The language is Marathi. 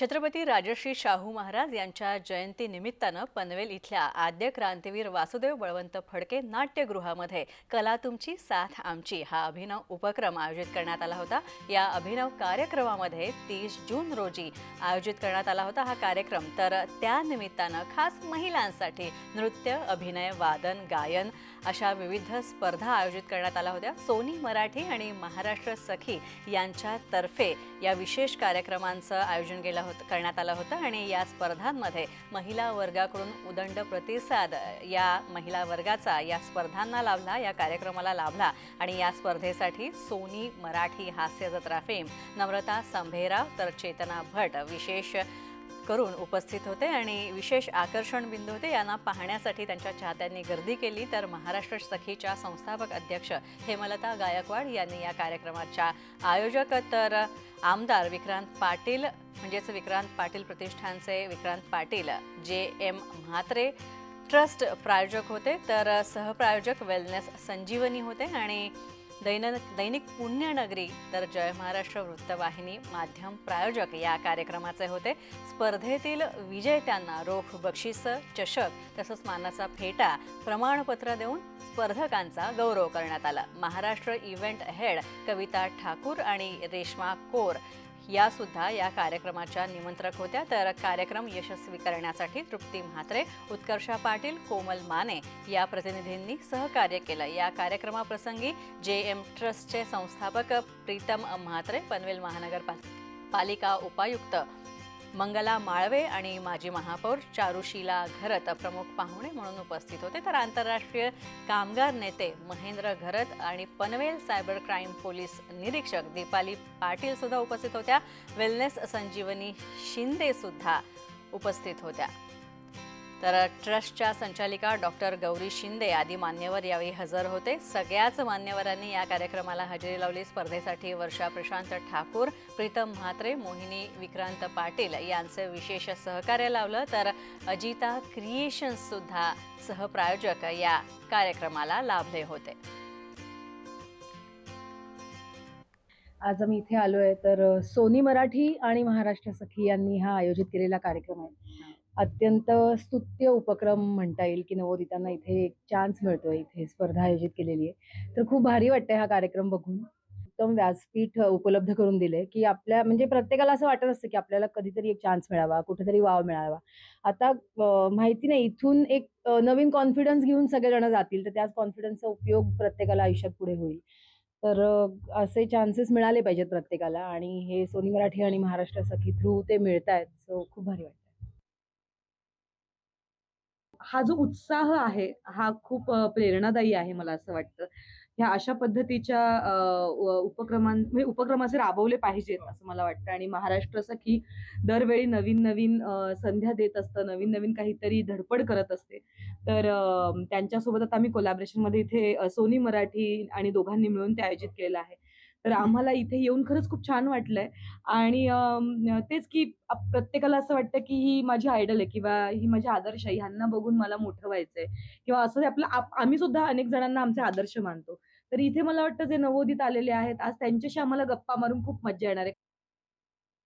छत्रपती राजर्षी शाहू महाराज यांच्या जयंतीनिमित्तानं पनवेल इथल्या आद्य क्रांतीवीर वासुदेव बळवंत फडके नाट्यगृहामध्ये कला तुमची साथ आमची हा अभिनव उपक्रम आयोजित करण्यात आला होता. या अभिनव कार्यक्रमामध्ये तीस जून रोजी आयोजित करण्यात आला होता हा कार्यक्रम. तर त्यानिमित्तानं खास महिलांसाठी नृत्य अभिनय वादन गायन अशा विविध स्पर्धा आयोजित करण्यात आल्या होत्या. सोनी मराठी आणि महाराष्ट्र सखी यांच्यातर्फे या विशेष कार्यक्रमांचं आयोजन केलं होत करण्यात आलं होतं आणि या स्पर्धांमध्ये महिला वर्गाकडून उदंड प्रतिसाद या महिला वर्गाचा या स्पर्धांना लाभला या कार्यक्रमाला लाभला आणि या स्पर्धेसाठी सोनी मराठी हास्य जत्रा फेम नम्रता संभेराव तर चेतना भट विशेष करून उपस्थित होते आणि विशेष आकर्षण बिंदू होते. यांना पाहण्यासाठी त्यांच्या चाहत्यांनी गर्दी केली. तर महाराष्ट्र सखीच्या संस्थापक अध्यक्ष हेमलता गायकवाड यांनी या कार्यक्रमाच्या आयोजक तर आमदार विक्रांत पाटील म्हणजेच विक्रांत पाटील प्रतिष्ठानचे विक्रांत पाटील जे एम म्हात्रे ट्रस्ट प्रायोजक होते. तर सहप्रायोजक वेलनेस संजीवनी होते आणि दैन दैनिक पुण्यनगरी तर जय महाराष्ट्र वृत्तवाहिनी माध्यम प्रायोजक या कार्यक्रमाचे होते. स्पर्धेतील विजेत्यांना रोख बक्षिसं चषक तसंच मानाचा फेटा प्रमाणपत्र देऊन स्पर्धकांचा गौरव करण्यात आला. महाराष्ट्र इव्हेंट हेड कविता ठाकूर आणि रेश्मा कोर या सुद्धा या कार्यक्रमाच्या निमंत्रक होत्या. तर कार्यक्रम यशस्वी करण्यासाठी तृप्ती म्हात्रे उत्कर्षा पाटील कोमल माने या प्रतिनिधींनी सहकार्य केलं. या कार्यक्रमाप्रसंगी जे एम ट्रस्टचे संस्थापक प्रीतम म्हात्रे पनवेल महानगरपा पालिका उपायुक्त मंगला माळवे आणि माजी महापौर चारुशीला घरत प्रमुख पाहुणे म्हणून उपस्थित होते. तर आंतरराष्ट्रीय कामगार नेते महेंद्र घरत आणि पनवेल सायबर क्राईम पोलीस निरीक्षक दीपाली पाटील सुद्धा उपस्थित होत्या. वेलनेस संजीवनी शिंदे सुद्धा उपस्थित होत्या. तर ट्रस्टच्या संचालिका डॉक्टर गौरी शिंदे आदी मान्यवर यावेळी हजर होते. सगळ्याच मान्यवरांनी या कार्यक्रमाला हजेरी लावली. स्पर्धेसाठी वर्षा प्रशांत ठाकूर प्रीतम म्हात्रे मोहिनी विक्रांत पाटील यांचं विशेष सहकार्य लावलं. तर अजिता क्रिएशन्ससुद्धा सहप्रायोजक या कार्यक्रमाला लाभले होते. आज आम्ही इथे आलोय. तर सोनी मराठी आणि महाराष्ट्र सखी यांनी हा आयोजित केलेला कार्यक्रम आहे. अत्यंत स्तुत्य उपक्रम म्हणता येईल की नवोदितांना इथे एक चान्स मिळतोय इथे स्पर्धा आयोजित केलेली आहे. तर खूप भारी वाटतंय हा कार्यक्रम बघून. उत्तम व्यासपीठ उपलब्ध करून दिले की आपल्या म्हणजे प्रत्येकाला असं वाटत असतं की आपल्याला कधीतरी एक चान्स मिळावा कुठेतरी वाव मिळावा. आता माहिती नाही इथून एक नवीन कॉन्फिडन्स घेऊन सगळेजण जातील तर त्याच कॉन्फिडन्सचा उपयोग प्रत्येकाला आयुष्यात पुढे होईल. तर असे चान्सेस मिळाले पाहिजेत प्रत्येकाला आणि हे सोनी मराठी आणि महाराष्ट्र सखी थ्रू ते मिळत आहेत सो खूप भारी वाटतं हा जो उत्साह आहे हा खूप प्रेरणादायी आहे मला असं वाटतं. ह्या अशा पद्धतीच्या उपक्रमां म्हणजे उपक्रम असे राबवले पाहिजेत असं मला वाटतं. आणि महाराष्ट्र सखी दरवेळी नवीन नवीन संध्या देत असतं नवीन नवीन काहीतरी धडपड करत असते. तर त्यांच्यासोबत आता आम्ही कोलॅबरेशनमध्ये इथे सोनी मराठी आणि दोघांनी मिळून ते आयोजित केलेलं आहे. तर आम्हाला इथे येऊन खरंच खूप छान वाटलंय. आणि तेच की प्रत्येकाला असं वाटतं की ही माझी आयडल आहे किंवा ही माझी आदर्श आहे ह्यांना बघून मला मोठं व्हायचंय. किंवा असं आपलं आप- आम्ही सुद्धा अनेक जणांना आमचे आदर्श मानतो. तर इथे मला वाटतं जे नवोदित आलेले आहेत आज त्यांच्याशी आम्हाला गप्पा मारून खूप मज्जा येणार आहे.